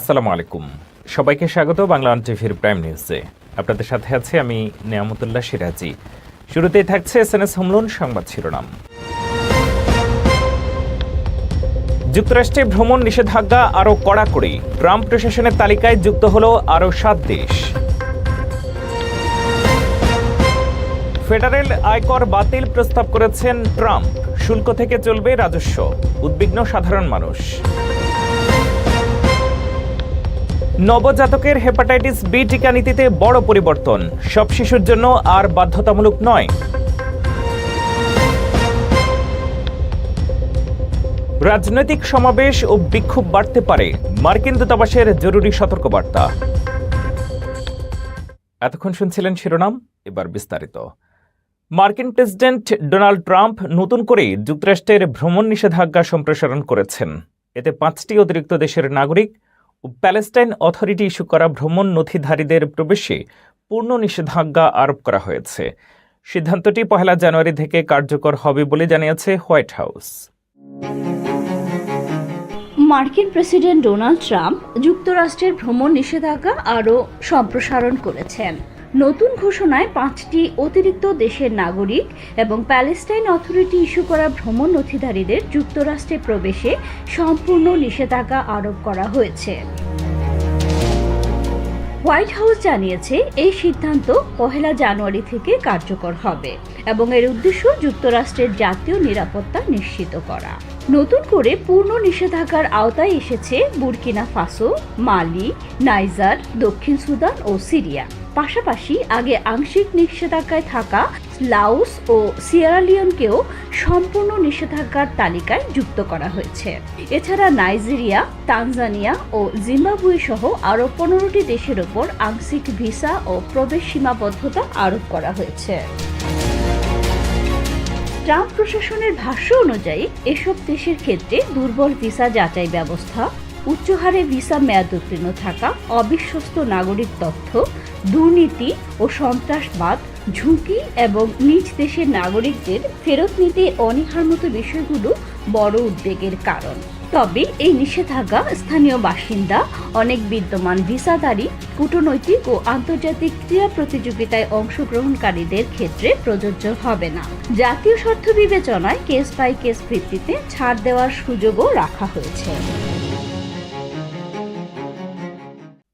আসসালামু আলাইকুম। সবাইকে স্বাগত বাংলা অন টিভির প্রাইম নিউজে। আপনাদের সাথে আছে আমি নিয়ামতুল্লাহ সিরাজি। শুরুতেই থাকছে এস এন এস হোমলুন সংবাদ শিরোনাম। যুক্তরাষ্ট্রে ভ্রমণ নিষেধাজ্ঞা আরও কড়াকড়ি। ট্রাম্প প্রশাসনের তালিকায় যুক্ত হল আরও সাত দেশ। ফেডারেল আয়কর বাতিল প্রস্তাব করেছেন ট্রাম্প। শুল্ক থেকে চলবে রাজস্ব। উদ্বিগ্ন সাধারণ মানুষ। নবজাতকের হেপাটাইটিস বি টিকা নীতিতে বড় পরিবর্তন। সব শিশুর জন্য আর বাধ্যতামূলক নয়। রাজনৈতিক সমাবেশ ও বিক্ষোভ বাড়তে পারে। মার্কিন দূতাবাসের জরুরি সতর্কবার্তা। এতক্ষণ শুনছিলেন শিরোনাম, এবার বিস্তারিত। মার্কিন প্রেসিডেন্ট ডোনাল্ড ট্রাম্প নতুন করে যুক্তরাষ্ট্রের ভ্রমণ নিষেধাজ্ঞা সম্প্রসারণ করেছেন। এতে পাঁচটি অতিরিক্ত দেশের নাগরিক প্যালেস্টাইন অথরিটি ইস্যু করা ভ্রমণ নথিধারীদের প্রবেশে পূর্ণ নিষেধাজ্ঞা আরোপ করা হয়েছে। সিদ্ধান্তটি পহেলা জানুয়ারি থেকে কার্যকর হবে বলে জানিয়েছে হোয়াইট হাউস। মার্কিন প্রেসিডেন্ট ডোনাল্ড ট্রাম্প যুক্তরাষ্ট্রের ভ্রমণ নিষেধাজ্ঞা আরও সম্প্রসারণ করেছেন। নতুন ঘোষণায় পাঁচটি অতিরিক্ত দেশের নাগরিক এবং প্যালেস্টাইন অথরিটি ইস্যু করা ভ্রমণ নথিধারীদের যুক্তরাষ্ট্রে প্রবেশে সম্পূর্ণ নিষেধাজ্ঞা আরোপ করা হয়েছে। হোয়াইট হাউস জানিয়েছে, এই সিদ্ধান্ত পহেলা জানুয়ারি থেকে কার্যকর হবে এবং এর উদ্দেশ্য যুক্তরাষ্ট্রের জাতীয় নিরাপত্তা নিশ্চিত করা। নতুন করে পূর্ণ নিষেধাজ্ঞার আওতায় এসেছে বুরকিনা ফাসো, মালি, নাইজার, দক্ষিণ সুদান ও সিরিয়া। পাশাপাশি আগে আংশিক নিষেধাজ্ঞায় থাকা লাউস ও সিয়েরালিয়নকেও সম্পূর্ণ নিষেধাজ্ঞার তালিকায় যুক্ত করা হয়েছে। এছাড়া নাইজেরিয়া, তানজানিয়া ও জিম্বাবুয়ে সহ আরও পনেরোটি দেশের ওপর আংশিক ভিসা ও প্রবেশ সীমাবদ্ধতা আরোপ করা হয়েছে। ট্রাম্প প্রশাসনের ভাষ্য অনুযায়ী, এসব দেশের ক্ষেত্রে দুর্বল ভিসা যাচাই ব্যবস্থা উচ্চ হারে ভিসা মেয়াদ উত্তীর্ণ থাকা, অবিশ্বস্ত নাগরিক তথ্য, দুর্নীতি ও সন্ত্রাসবাদ, ঝুঁকি এবং নিজ দেশের নাগরিকদের ফেরত নিতে অনীহার মতো বিষয়গুলো বড় উদ্বেগের কারণ। তবে এই নিষেধাজ্ঞা স্থানীয় বাসিন্দা, অনেক বিদ্যমান ভিসাধারী, কূটনৈতিক ও আন্তর্জাতিক ক্রীড়া প্রতিযোগিতায় অংশগ্রহণকারীদের ক্ষেত্রে প্রযোজ্য হবে না। জাতীয় স্বার্থ বিবেচনায় কেস বাই কেস ভিত্তিতে ছাড় দেওয়ার সুযোগও রাখা হয়েছে।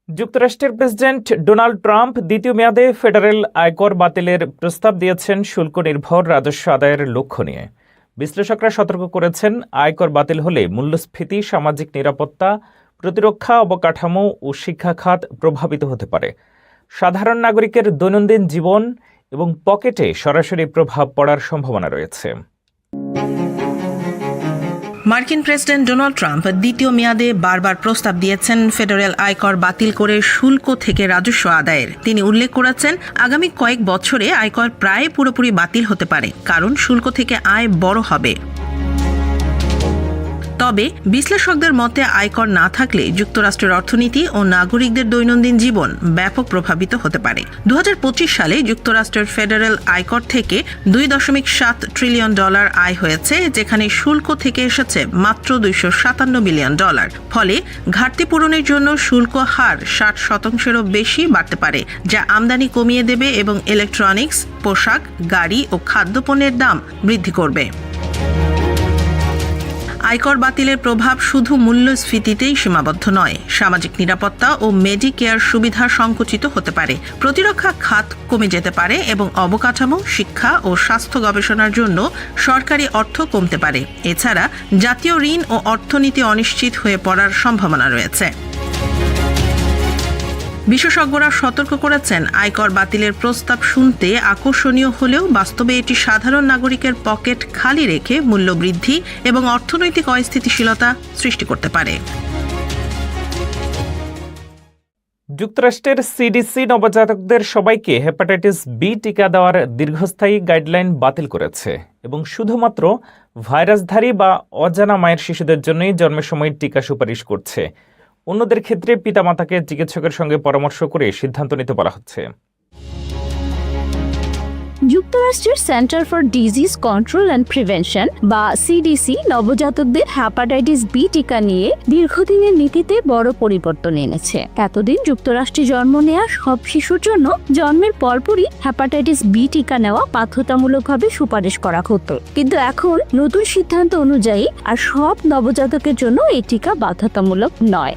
যুক্তরাষ্ট্রের প্রেসিডেন্ট ডোনাল্ড ট্রাম্প দ্বিতীয় মেয়াদে ফেডারেল আয়কর বাতিলের প্রস্তাব দিয়েছেন শুল্ক নির্ভর রাজস্ব আদায়ের লক্ষ্য নিয়ে। বিশ্লেষকরা সতর্ক করেছেন, আয়কর বাতিল হলে মূল্যস্ফীতি, সামাজিক নিরাপত্তা, প্রতিরক্ষা অবকাঠামো ও শিক্ষা খাত প্রভাবিত হতে পারে। সাধারণ নাগরিকের দৈনন্দিন জীবন এবং পকেটে সরাসরি প্রভাব পড়ার সম্ভাবনা রয়েছে। মার্কিন প্রেসিডেন্ট ডোনাল্ড ট্রাম্প দ্বিতীয় মেয়াদে বারবার প্রস্তাব দিয়েছেন ফেডারেল আয়কর বাতিল করে শুল্ক থেকে রাজস্ব আদায়ের। তিনি উল্লেখ করেছেন, আগামী কয়েক বছরে আয়কর প্রায় পুরোপুরি বাতিল হতে পারে, কারণ শুল্ক থেকে আয় বড় হবে। তবে বিশ্লেষকদের মতে আয়কর না থাকলে যুক্তরাষ্ট্রের অর্থনীতি ও নাগরিকদের দৈনন্দিন জীবন ব্যাপক প্রভাবিত হতে পারে। দু হাজার পঁচিশ সালে যুক্তরাষ্ট্রের ফেডারেল আয়কর থেকে দুই দশমিক সাত ট্রিলিয়ন ডলার আয় হয়েছে, যেখানে শুল্ক থেকে এসেছে মাত্র দুইশো সাতান্ন বিলিয়ন ডলার। ফলে ঘাটতি পূরণের জন্য শুল্ক হার ষাট শতাংশেরও বেশি বাড়তে পারে, যা আমদানি কমিয়ে দেবে এবং ইলেকট্রনিক্স, পোশাক, গাড়ি ও খাদ্যপণ্যের দাম বৃদ্ধি করবে। আয়কর বাতিলের প্রভাব শুধু মূল্যস্ফীতিতেই সীমাবদ্ধ নয়। সামাজিক নিরাপত্তা ও মেডিকেয়ার সুবিধা সংকুচিত হতে পারে। প্রতিরক্ষা খাত কমে যেতে পারে এবং অবকাঠামো, শিক্ষা ও স্বাস্থ্য গবেষণার জন্য সরকারি অর্থ কমতে পারে। এছাড়া জাতীয় ঋণ ও অর্থনীতি অনিশ্চিত হয়ে পড়ার সম্ভাবনা রয়েছে। বিশেষজ্ঞরা সতর্ক করেছেন, আয়কর বাতিলের প্রস্তাব শুনতে আকর্ষণীয় হলেও বাস্তবে এটি সাধারণ নাগরিকের পকেট খালি রেখে মূল্য বৃদ্ধি এবং অর্থনৈতিক অস্থিতিশীলতা সৃষ্টি করতে পারে। যুক্তরাষ্ট্রের সিডিসি নবজাতকদের সবাইকে হেপাটাইটিস বি টিকা দেওয়ার দীর্ঘস্থায়ী গাইডলাইন বাতিল করেছে এবং শুধুমাত্র ভাইরাসধারী বা অজানা মায়ের শিশুদের জন্যই জন্মের সময় টিকা সুপারিশ করছে। অন্যদের ক্ষেত্রে পিতামাতাকে চিকিৎসকের সঙ্গে পরামর্শ করে সিদ্ধান্ত নিতে বলা হচ্ছে। যুক্তরাষ্ট্রের centre for disease control and prevention বা সিডিসি নবজাতকদের হ্যাপাটাইটিস বি টিকা নিয়ে দীর্ঘদিনের নীতিতে বড় পরিবর্তন এনেছে। এতদিন যুক্তরাষ্ট্রে জন্ম নেওয়া সব শিশুর জন্য জন্মের পরপরই হ্যাপাটাইটিস বি টিকা নেওয়া বাধ্যতামূলকভাবে সুপারিশ করা হতো। কিন্তু এখন নতুন সিদ্ধান্ত অনুযায়ী আর সব নবজাতকের জন্য এই টিকা বাধ্যতামূলক নয়।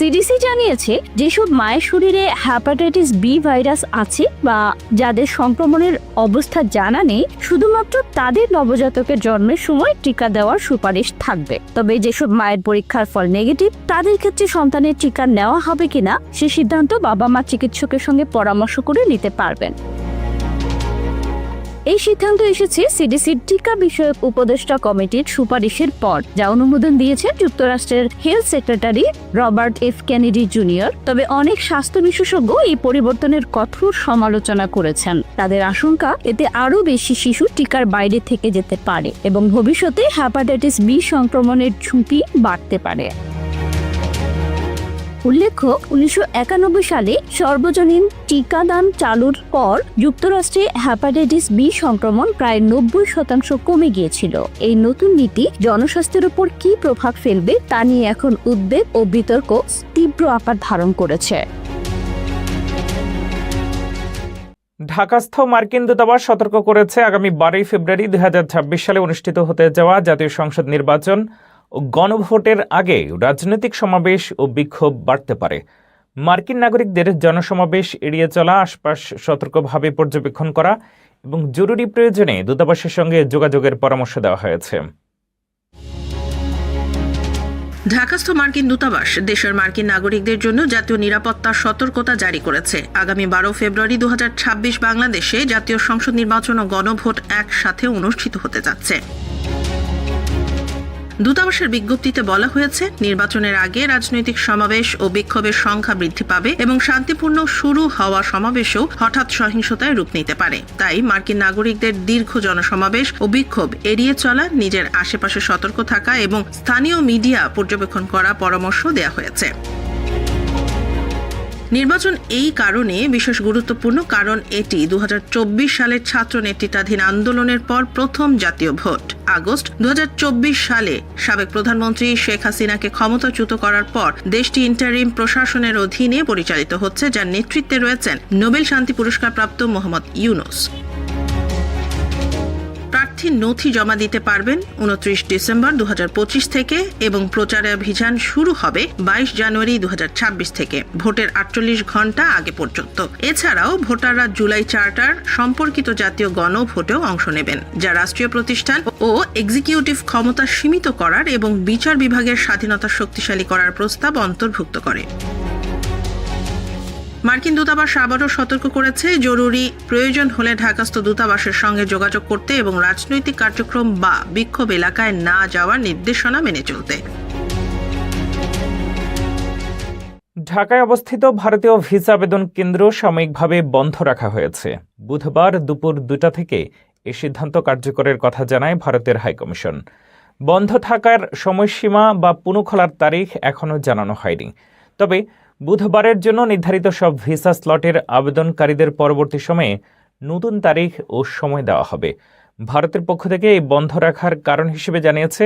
সিডিসি জানিয়েছে, যেসব মায়ের শরীরে হ্যাপাটাইটিস বি ভাইরাস আছে বা যাদের সংক্রমণের অবস্থা জানা নেই, শুধুমাত্র তাদের নবজাতকের জন্মের সময় টিকা দেওয়ার সুপারিশ থাকবে। তবে যেসব মায়ের পরীক্ষার ফল নেগেটিভ তাদের ক্ষেত্রে সন্তানের টিকা নেওয়া হবে কিনা, সে সিদ্ধান্ত বাবা মা চিকিৎসকের সঙ্গে পরামর্শ করে নিতে পারবেন। এই সিদ্ধান্ত এসেছে সিডিসির টিকা বিষয়ক উপদেষ্টা কমিটির সুপারিশের পর, যা অনুমোদন দিয়েছেন যুক্তরাষ্ট্রের health secretary Robert F Kennedy junior. তবে অনেক স্বাস্থ্য বিশেষজ্ঞ এই পরিবর্তনের কঠোর সমালোচনা করেছেন। তাদের আশঙ্কা, এতে আরও বেশি শিশু টিকার বাইরে থেকে যেতে পারে এবং ভবিষ্যতে হ্যাপাটাইটিস বি সংক্রমণের ঝুঁকি বাড়তে পারে। উল্লেখ্য, উনিশশো একানব্বই সালে সর্বজনীন টিকাদান চালুর পর যুক্তরাষ্ট্রে হ্যাপাটাইটিস বি সংক্রমণ প্রায় নব্বই শতাংশ কমে গিয়েছিল। এই নতুন নীতি জনস্বাস্থ্যের উপর কি প্রভাব ফেলবে তা নিয়ে এখন উদ্বেগ ও বিতর্ক তীব্র আকার ধারণ করেছে। ঢাকাস্থ মার্কিন দূতাবাস সতর্ক করেছে, আগামী বারোই ফেব্রুয়ারি দুই হাজার ছাব্বিশ সালে অনুষ্ঠিত হতে যাওয়া জাতীয় সংসদ নির্বাচন। গণভোটের আগে রাজনৈতিক সমাবেশ ও বিক্ষোভ বাড়তে পারে। মার্কিন নাগরিকদের জনসমাবেশ এড়িয়ে চলা, আশপাশ সতর্কভাবে পর্যবেক্ষণ করা এবং জরুরি প্রয়োজনে দূতাবাসের সঙ্গে যোগাযোগের পরামর্শ দেওয়া হয়েছে। ঢাকাস্থ মার্কিন দূতাবাস দেশের মার্কিন নাগরিকদের জন্য জাতীয় নিরাপত্তা সতর্কতা জারি করেছে। আগামী বারো ফেব্রুয়ারি দু হাজার ছাব্বিশ বাংলাদেশে জাতীয় সংসদ নির্বাচন ও গণভোট একসাথে অনুষ্ঠিত হতে যাচ্ছে। দূতাবাসের বিজ্ঞপ্তিতে বলা হয়েছে, নির্বাচনের আগে রাজনৈতিক সমাবেশ ও বিক্ষোভের সংখ্যা বৃদ্ধি পাবে এবং শান্তিপূর্ণ শুরু হওয়া সমাবেশও হঠাৎ সহিংসতায় রূপ নিতে পারে। তাই মার্কিন নাগরিকদের দীর্ঘ জনসমাবেশ ও বিক্ষোভ এড়িয়ে চলা, নিজের আশেপাশে সতর্ক থাকা এবং স্থানীয় মিডিয়া পর্যবেক্ষণ করা পরামর্শ দেওয়া হয়েছে। নির্বাচন এই কারণে বিশেষ গুরুত্বপূর্ণ, কারণ এটি দু হাজার চব্বিশ সালের ছাত্র নেতৃত্বাধীন আন্দোলনের পর প্রথম জাতীয় ভোট। আগস্ট দু হাজার চব্বিশ সালে সাবেক প্রধানমন্ত্রী শেখ হাসিনাকে ক্ষমতাচ্যুত করার পর দেশটি ইন্টারিম প্রশাসনের অধীনে পরিচালিত হচ্ছে, যার নেতৃত্বে রয়েছেন নোবেল শান্তি পুরস্কার প্রাপ্ত মোহাম্মদ ইউনুস। প্রার্থী নথি জমা দিতে পারবেন। উনত্রিশ ডিসেম্বর দু হাজার পঁচিশ থেকে এবং প্রচারাভিযান শুরু হবে বাইশ জানুয়ারি দু হাজার ছাব্বিশ থেকে। ভোটের আটচল্লিশ ঘণ্টা আগে পর্যন্ত। এছাড়াও ভোটাররা জুলাই চার্টার, সম্পর্কিত জাতীয় গণভোটেও অংশ নেবেন, যা রাষ্ট্রীয় প্রতিষ্ঠান ও এক্সিকিউটিভ ক্ষমতা সীমিত করার এবং বিচার বিভাগের স্বাধীনতা শক্তিশালী করার প্রস্তাব অন্তর্ভুক্ত করে। মার্কিন দূতাবাস আবারও সতর্ক করেছে, জরুরি প্রয়োজন হলে ঢাকাস্থ দূতাবাসের সঙ্গে যোগাযোগ করতে এবং রাজনৈতিক কার্যক্রম বা বিক্ষোভ এলাকায় না যাওয়ার নির্দেশনা মেনে চলতে। ঢাকায় অবস্থিত ভারতীয় ভিসা আবেদন কেন্দ্র সাময়িকভাবে বন্ধ রাখা হয়েছে। বুধবার দুপুর দুটা থেকে এ সিদ্ধান্ত কার্যকরের কথা জানায় ভারতের হাইকমিশন। বন্ধ থাকার সময়সীমা বা পুনঃ খোলার তারিখ এখনও জানানো হয়নি। তবে বুধবারের জন্য নির্ধারিত সব ভিসা স্লটের আবেদনকারীদের পরবর্তী সময়ে নতুন তারিখ ও সময় দেওয়া হবে। ভারতের পক্ষ থেকে এই বন্ধ রাখার কারণ হিসেবে জানিয়েছে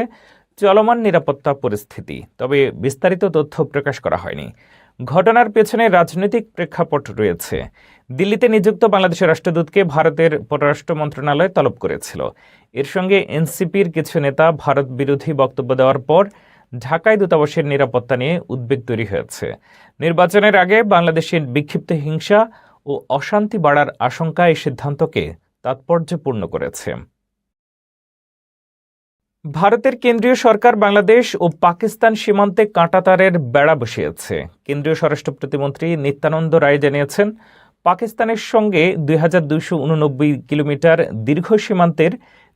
চলমান নিরাপত্তা পরিস্থিতি, তবে বিস্তারিত তথ্য প্রকাশ করা হয়নি। ঘটনার পেছনে রাজনৈতিক প্রেক্ষাপট রয়েছে। দিল্লিতে নিযুক্ত বাংলাদেশের রাষ্ট্রদূতকে ভারতের পররাষ্ট্র মন্ত্রণালয় তলব করেছিল। এর সঙ্গে এনসিপির কিছু নেতা ভারত বিরোধী বক্তব্য দেওয়ার পর ঢাকায় দূতাবাসের নিরাপত্তা নিয়ে উদ্বেগ তৈরি হয়েছে। নির্বাচনের আগে বাংলাদেশের বিক্ষিপ্ত হিংসা ও অশান্তি বাড়ার আশঙ্কা এই সিদ্ধান্তকে তাৎপর্যপূর্ণ করেছে। ভারতের কেন্দ্রীয় সরকার বাংলাদেশ ও পাকিস্তান সীমান্তে কাঁটাতারের বেড়া বসিয়েছে। কেন্দ্রীয় স্বরাষ্ট্র প্রতিমন্ত্রী নিত্যানন্দ রায় জানিয়েছেন, পাকিস্তানের সঙ্গে দুই হাজার দুইশ উননব্বই কিলোমিটার দীর্ঘ সীমান্তের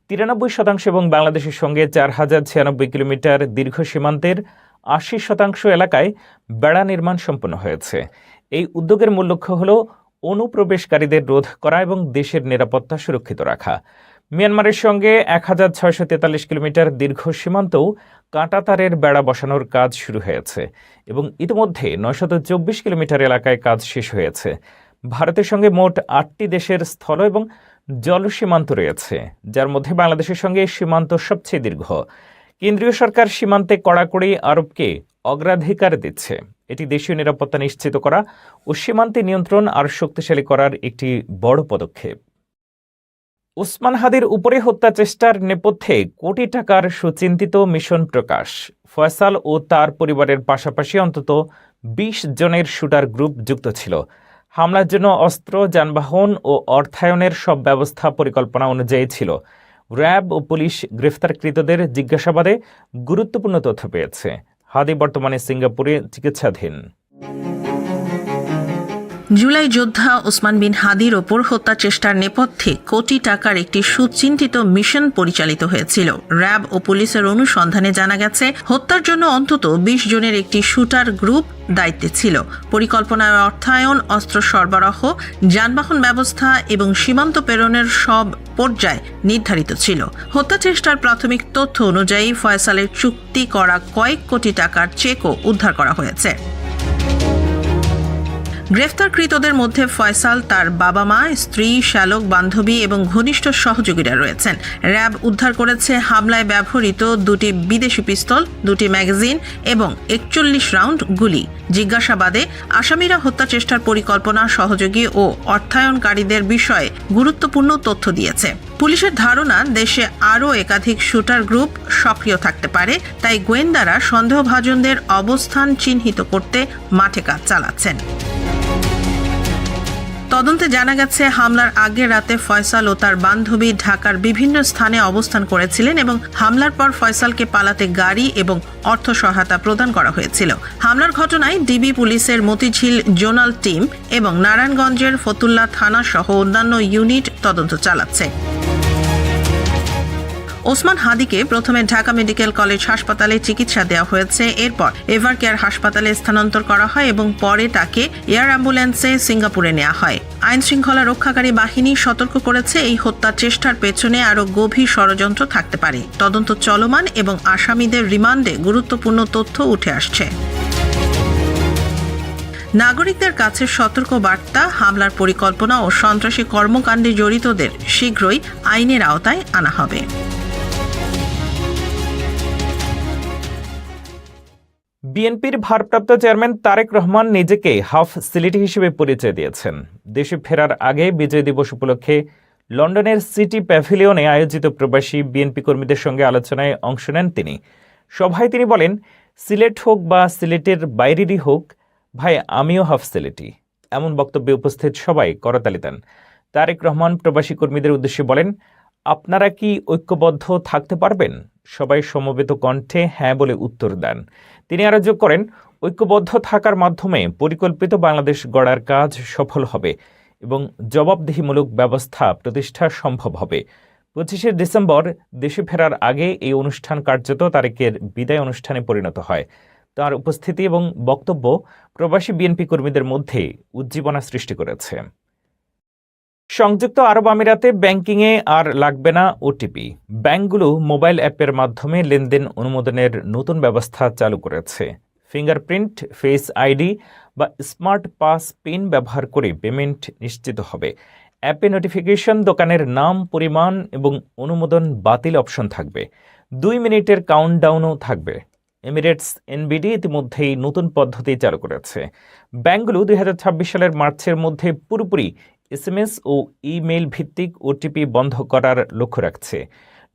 তিরানব্বই শতাংশ এবং বাংলাদেশের সঙ্গে চার হাজার ছিয়ানব্বই কিলোমিটার দীর্ঘ সীমান্তের আশি শতাংশ এলাকায় বেড়া নির্মাণ সম্পন্ন হয়েছে। এই উদ্যোগের মূল লক্ষ্য হল অনুপ্রবেশকারীদের রোধ করা এবং দেশের নিরাপত্তা সুরক্ষিত রাখা। মিয়ানমারের সঙ্গে এক হাজার ছয়শো তেতাল্লিশ কিলোমিটার দীর্ঘ সীমান্তেও কাঁটাতারের বেড়া বসানোর কাজ শুরু হয়েছে এবং ইতিমধ্যে নয়শত চব্বিশ কিলোমিটার এলাকায় কাজ শেষ হয়েছে। ভারতের সঙ্গে মোট আটটি দেশের স্থল এবং জল সীমান্ত রয়েছে, যার মধ্যে বাংলাদেশের সঙ্গে সীমান্ত সবচেয়ে দীর্ঘ। কেন্দ্রীয় সরকার সীমান্তে কড়াকড়ি আরোপকে অগ্রাধিকার দিচ্ছে। এটি দেশীয় নিরাপত্তা নিশ্চিত করা ও সীমান্তে নিয়ন্ত্রণ আরও শক্তিশালী করার একটি বড় পদক্ষেপ। ওসমান হাদির উপরে হত্যা চেষ্টার নেপথ্যে কোটি টাকার সুচিন্তিত মিশন প্রকাশ। ফয়সাল ও তার পরিবারের পাশাপাশি অন্তত বিশ জনের শুটার গ্রুপ যুক্ত ছিল। হামলার জন্য অস্ত্র, যানবাহন ও অর্থায়নের সব ব্যবস্থা পরিকল্পনা অনুযায়ী ছিল। র্যাব ও পুলিশ গ্রেফতারকৃতদের জিজ্ঞাসাবাদে গুরুত্বপূর্ণ তথ্য পেয়েছে। হাদি বর্তমানে সিঙ্গাপুরে চিকিৎসাধীন। জুলাই যোদ্ধা ওসমান বিন হাদির ওপর হত্যা চেষ্টার নেপথ্যে কোটি টাকার একটি সুচিন্তিত মিশন পরিচালিত হয়েছিল। র্যাব ও পুলিশের অনুসন্ধানে জানা গেছে, হত্যার জন্য অন্তত বিশ জনের একটি শুটার গ্রুপ দায়িত্বে ছিল। পরিকল্পনার অর্থায়ন, অস্ত্র সরবরাহ, যানবাহন ব্যবস্থা এবং সীমান্ত প্রেরণের সব পর্যায় নির্ধারিত ছিল। হত্যা চেষ্টার প্রাথমিক তথ্য অনুযায়ী ফয়সালের চুক্তি করা কয়েক কোটি টাকার চেকও উদ্ধার করা হয়েছে। গ্রেফতারকৃতদের মধ্যে ফয়সাল তার বাবা মা স্ত্রী, শ্যালক, বান্ধবী এবং ঘনিষ্ঠ সহযোগীরা রয়েছেন। র্যাব উদ্ধার করেছে হামলায় ব্যবহৃত দুটি বিদেশি পিস্তল, দুটি ম্যাগাজিন এবং একচল্লিশ রাউন্ড গুলি। জিজ্ঞাসাবাদে আসামিরা হত্যা চেষ্টার পরিকল্পনা, সহযোগী ও অর্থায়নকারীদের বিষয়ে গুরুত্বপূর্ণ তথ্য দিয়েছে। পুলিশের ধারণা, দেশে আরও একাধিক শুটার গ্রুপ সক্রিয় থাকতে পারে, তাই গোয়েন্দারা সন্দেহভাজনদের অবস্থান চিহ্নিত করতে মাঠে কাজ চালাচ্ছেন। তদন্তে জানা গেছে, হামলার আগের রাতে ফয়সাল ও তার বান্ধবী ঢাকার বিভিন্ন স্থানে অবস্থান করেছিলেন এবং হামলার পর ফয়সালকে পালাতে গাড়ি এবং অর্থ সহায়তা প্রদান করা হয়েছিল। হামলার ঘটনায় ডিবি পুলিশের মতিঝিল জোনাল টিম এবং নারায়ণগঞ্জের ফতুল্লা থানা সহ অন্যান্য ইউনিট তদন্ত চালাচ্ছে। ওসমান হাদিকে প্রথমে ঢাকা মেডিকেল কলেজ হাসপাতালে চিকিৎসা দেওয়া হয়েছে। এরপর এভার কেয়ার হাসপাতালে স্থানান্তর করা হয় এবং পরে তাকে এয়ার অ্যাম্বুলেন্সে সিঙ্গাপুরে নেওয়া হয়। আইন শৃঙ্খলা রক্ষাকারী বাহিনী সতর্ক করেছে এই হত্যার চেষ্টার পেছনে আরও গভীর ষড়যন্ত্র থাকতে পারে। তদন্ত চলমান এবং আসামিদের রিমান্ডে গুরুত্বপূর্ণ তথ্য উঠে আসছে। নাগরিকদের কাছে সতর্ক বার্তা, হামলার পরিকল্পনা ও সন্ত্রাসী কর্মকাণ্ডে জড়িতদের শীঘ্রই আইনের আওতায় আনা হবে। বিএনপির ভারপ্রাপ্ত চেয়ারম্যান তারেক রহমান নিজেকে হাফ সিলেটি হিসেবে পরিচয় দিয়েছেন। দেশে ফেরার আগে বিজয় দিবস উপলক্ষে লন্ডনের সিটি প্যাভিলিয়নে আয়োজিত প্রবাসী বিএনপি কর্মীদের সঙ্গে আলোচনায় অংশ নেন তিনি। সভায় তিনি বলেন, সিলেট হোক বা সিলেটের বাইরেরই হোক, ভাই, আমিও হাফ সিলেটি। এমন বক্তব্যে উপস্থিত সবাই করতালি দেন। তারেক রহমান প্রবাসী কর্মীদের উদ্দেশ্যে বলেন, আপনারা কি ঐক্যবদ্ধ থাকতে পারবেন? সবাই সমবেত কণ্ঠে হ্যাঁ বলে উত্তর দেন। তিনি আরও যোগ করেন, ঐক্যবদ্ধ থাকার মাধ্যমে পরিকল্পিত বাংলাদেশ গড়ার কাজ সফল হবে এবং জবাবদিহিমূলক ব্যবস্থা প্রতিষ্ঠা সম্ভব হবে। পঁচিশে ডিসেম্বর দেশে ফেরার আগে এই অনুষ্ঠান কার্যত তারেকের বিদায় অনুষ্ঠানে পরিণত হয়। তার উপস্থিতি এবং বক্তব্য প্রবাসী বিএনপি কর্মীদের মধ্যে উজ্জীবনা সৃষ্টি করেছে। সংযুক্ত আরব আমিরাতে ব্যাংকিংয়ে আর লাগবে না ওটিপি ব্যাংকগুলো মোবাইল অ্যাপের মাধ্যমে লেনদেন অনুমোদনের নতুন ব্যবস্থা চালু করেছে। ফিঙ্গারপ্রিন্ট, ফেস আইডি বা স্মার্ট পাস পিন ব্যবহার করে পেমেন্ট নিশ্চিত হবে। অ্যাপে নোটিফিকেশন, দোকানের নাম, পরিমাণ এবং অনুমোদন বাতিল অপশন থাকবে। দুই মিনিটের কাউন্টডাউনও থাকবে। এমিরেটস এনবিডি ইতিমধ্যেই নতুন পদ্ধতি চালু করেছে। ব্যাংকগুলো দুই হাজার ছাব্বিশ সালের মার্চের মধ্যে পুরোপুরি এসএমএস ও ইমেইল ভিত্তিক ওটিপি বন্ধ করার লক্ষ্য রাখছে।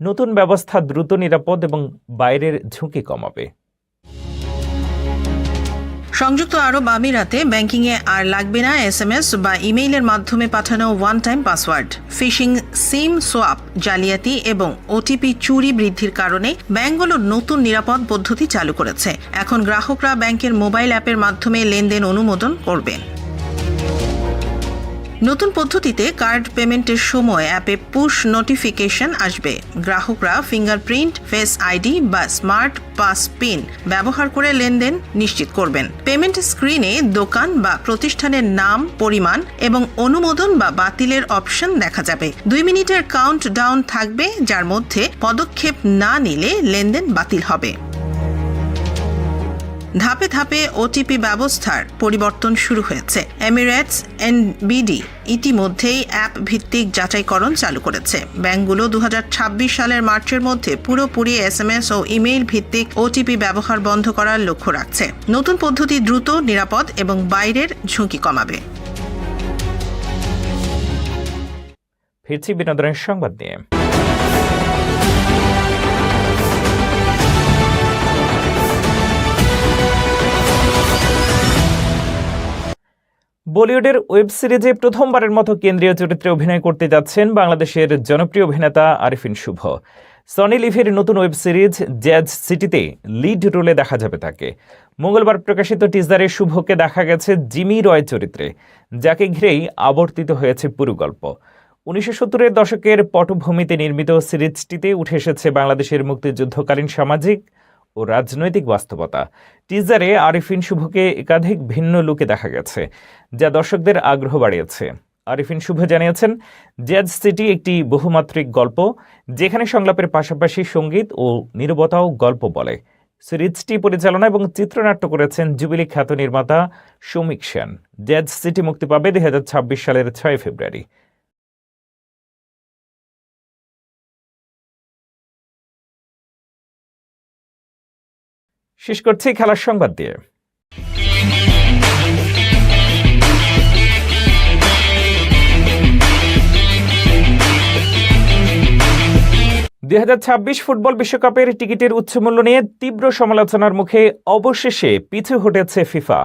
নতুন ব্যবস্থা দ্রুত নিরাপদ এবং বাইরের ঝুঁকি কমাবে। সংযুক্ত আরব আমিরাতে ব্যাংকিংয়ে আর লাগবে না এসএমএস বা ইমেইলের মাধ্যমে পাঠানো one time password phishing, SIM swap, জালিয়াতি এবং ওটিপি চুরি বৃদ্ধির কারণে ব্যাংকগুলো নতুন নিরাপদ পদ্ধতি চালু করেছে। এখন গ্রাহকরা ব্যাংকের মোবাইল অ্যাপের মাধ্যমে লেনদেন অনুমোদন করবেন। নতুন পদ্ধতিতে কার্ড পেমেন্টের সময় অ্যাপে পুশ নোটিফিকেশন আসবে। গ্রাহকরা ফিঙ্গারপ্রিন্ট, ফেস আইডি বা স্মার্ট পাস পিন ব্যবহার করে লেনদেন নিশ্চিত করবেন। পেমেন্ট স্ক্রিনে দোকান বা প্রতিষ্ঠানের নাম, পরিমাণ এবং অনুমোদন বা বাতিলের অপশন দেখা যাবে। দুই মিনিটের কাউন্ট ডাউন থাকবে, যার মধ্যে পদক্ষেপ না নিলে লেনদেন বাতিল হবে। ধাপে ধাপে ওটিপি ব্যবস্থার পরিবর্তন শুরু হয়েছে। এমিরেটস এনবিডি ইতিমধ্যেই অ্যাপ ভিত্তিক যাচাইকরণ চালু করেছে। ব্যাংকগুলো দু হাজার ছাব্বিশ সালের মার্চের মধ্যে পুরোপুরি এস এসএমএস ও ইমেইল ভিত্তিক ওটিপি ব্যবহার বন্ধ করার লক্ষ্য রাখছে। নতুন পদ্ধতি দ্রুত, নিরাপদ এবং বাইরের ঝুঁকি কমাবে। ফিরছি বিনোদনের সংবাদ নিয়ে। বলিউডের ওয়েব সিরিজে প্রথমবারের মতো কেন্দ্রীয় চরিত্রে অভিনয় করতে যাচ্ছেন বাংলাদেশের জনপ্রিয় অভিনেতা আরিফিন শুভ। সনি লিভের নতুন ওয়েব সিরিজ জ্যাজ সিটিতে লিড রোলে দেখা যাবে তাকে। মঙ্গলবার প্রকাশিত টিজারে শুভকে দেখা গেছে জিমি রয় চরিত্রে, যাকে ঘিরেই আবর্তিত হয়েছে পুরো গল্প। উনিশশো সত্তরের দশকের পটভূমিতে নির্মিত সিরিজটিতে উঠে এসেছে বাংলাদেশের মুক্তিযুদ্ধকালীন সামাজিক ও রাজনৈতিক বাস্তবতা। টিজারে আরিফিন শুভকে একাধিক ভিন্ন লুকে দেখা গেছে, যা দর্শকদের আগ্রহ বাড়িয়েছে। আরিফিন শুভ জানিয়েছেন, জ্যাজ সিটি একটি বহুমাত্রিক গল্প, যেখানে সংলাপের পাশাপাশি সংগীত ও নিরবতাও গল্প বলে। সিরিজটি পরিচালনা এবং চিত্রনাট্য করেছেন জুবিলি খ্যাত নির্মাতা সৌমিক সেন। জ্যাজ সিটি মুক্তি পাবে দুই হাজার ছাব্বিশ সালের ছয় ফেব্রুয়ারি। শেষ করছি খেলার সংবাদ দিয়ে। দুই হাজার ছাব্বিশ ফুটবল বিশ্বকাপের টিকিটের উচ্চমূল্য নিয়ে তীব্র সমালোচনার মুখে অবশেষে পিছু হটেছে ফিফা।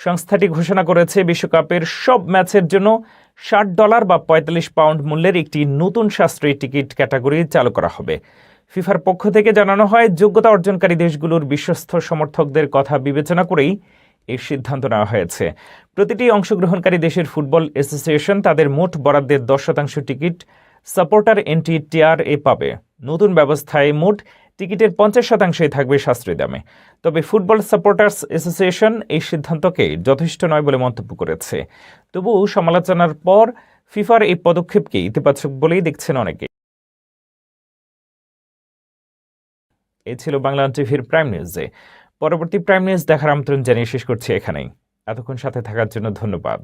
সংস্থাটি ঘোষণা করেছে বিশ্বকাপের সব ম্যাচের জন্য ষাট ডলার বা পঁয়তাল্লিশ পাউন্ড মূল্যের একটি নতুন সাশ্রয়ী টিকিট ক্যাটাগরি চালু করা হবে। ফিফার পক্ষ থেকে জানানো হয়, যোগ্যতা অর্জনকারী দেশগুলোর বিশ্বস্ত সমর্থকদের কথা বিবেচনা করেই এই সিদ্ধান্ত নেওয়া হয়েছে। প্রতিটি অংশগ্রহণকারী দেশের ফুটবল অ্যাসোসিয়েশন তাদের মোট বরাদ্দের দশ শতাংশ টিকিট সাপোর্টার এন্ট্রি টিআর এ পাবে। নতুন ব্যবস্থায় মোট টিকিটের পঞ্চাশ শতাংশই থাকবে সাশ্রয়ী দামে। তবে ফুটবল সাপোর্টার্স অ্যাসোসিয়েশন এই সিদ্ধান্তকে যথেষ্ট নয় বলে মন্তব্য করেছে। তবু সমালোচনার পর ফিফার এই পদক্ষেপকে ইতিবাচক বলেই দেখছেন অনেকে। এই ছিল বাংলা টিভির প্রাইম নিউজে পরবর্তী প্রাইম নিউজ দেখার আমন্ত্রণ জানিয়ে শেষ করছি এখানেই। এতক্ষণ সাথে থাকার জন্য ধন্যবাদ।